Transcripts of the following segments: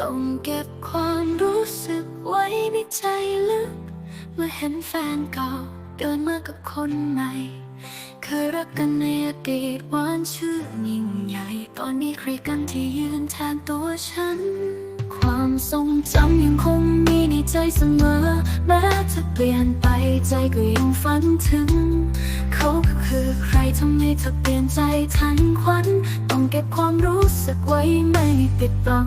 ต้องเก็บความรู้สึกไว้ในใจลึก เมื่อเห็นแฟนเก่าเดินมากับคนใหม่ เคยรักกันในอดีตหวานชื่อยิ่งใหญ่ ตอนนี้ใครกันที่ยืนแทนตัวฉัน ความทรงจำยังคงมีในใจเสมอ แม้จะเปลี่ยนไปใจก็ยังฝันถึง เขาก็คือใครทำให้เธอเปลี่ยนใจทันควัน ต้องเก็บความรู้สึกไว้ไม่ปิดบัง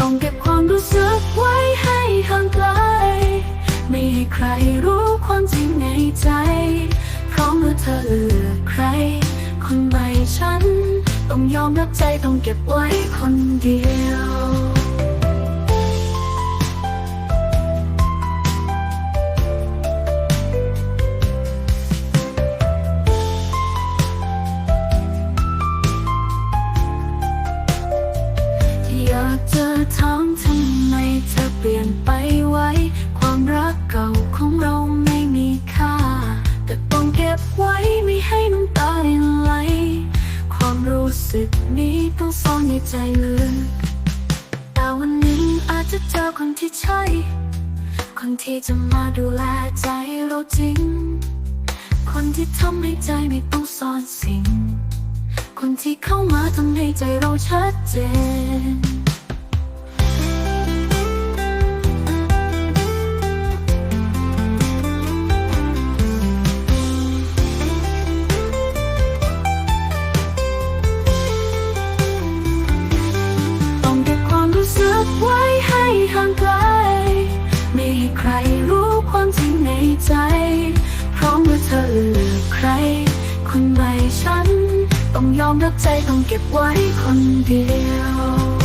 ต้องเก็บความรู้สึกไว้ให้ห่างไกล ไม่ให้ใครรู้ความจริงในใจ เพราะเมื่อเธอเลือกใคร คนใหม่ฉัน ต้องยอมรับใจต้องเก็บไว้คนเดียว ลี่ยนไปไว้ความรักเก่าของเราไม่มีค่า แต่ต้องเก็บไว้ไม่ให้น้ำตาไหล ความรู้สึกนี้ต้องซ่อนในใจลึกแต่วันหนึ่งอาจจะเจอคนที่ใช่ คนที่จะมาดูแลใจเราจริง คนที่ทำให้ใจไม่ต้องซ่อนสิ่ง คนที่เข้ามาทำให้ใจเราชัดเจน ลือกใคร คนใหม่ฉัน ต้องยอมรับใจต้องเก็บไว้คนเดียว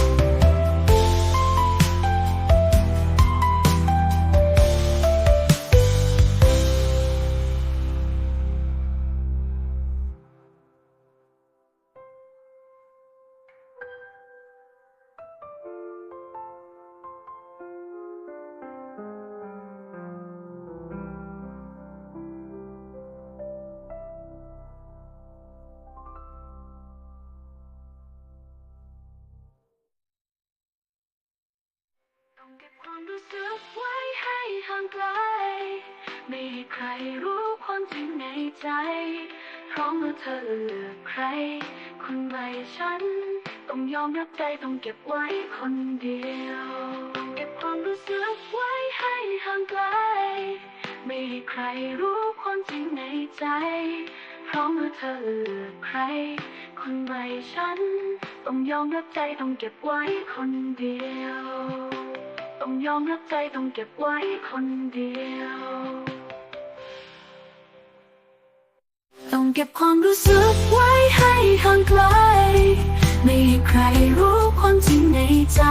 เก็บความรู้สึกไว้ให้ห่างไกล ไม่ให้ใครรู้ความจริงในใจ เพราะเมื่อเธอเลือกใคร คนใหม่ฉัน ต้องยอมรับใจต้องเก็บไว้คนเดียว เก็บความรู้สึกไว้ให้ห่างไกล ไม่ให้ใครรู้ความจริงในใจ เพราะเมื่อเธอเลือกใคร คนใหม่ฉัน ต้องยอมรับใจต้องเก็บไว้คนเดียว ต้องยอมรับใจต้องเก็บไว้คนเดียว ต้องเก็บความรู้สึกไว้ให้ห่างไกล ไม่ให้ใครรู้ความจริงในใจ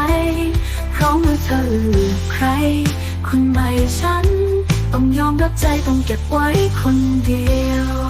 เพราะเมื่อเธอเลือกใคร คนใหม่ฉัน ต้องยอมรับใจต้องเก็บไว้คนเดียว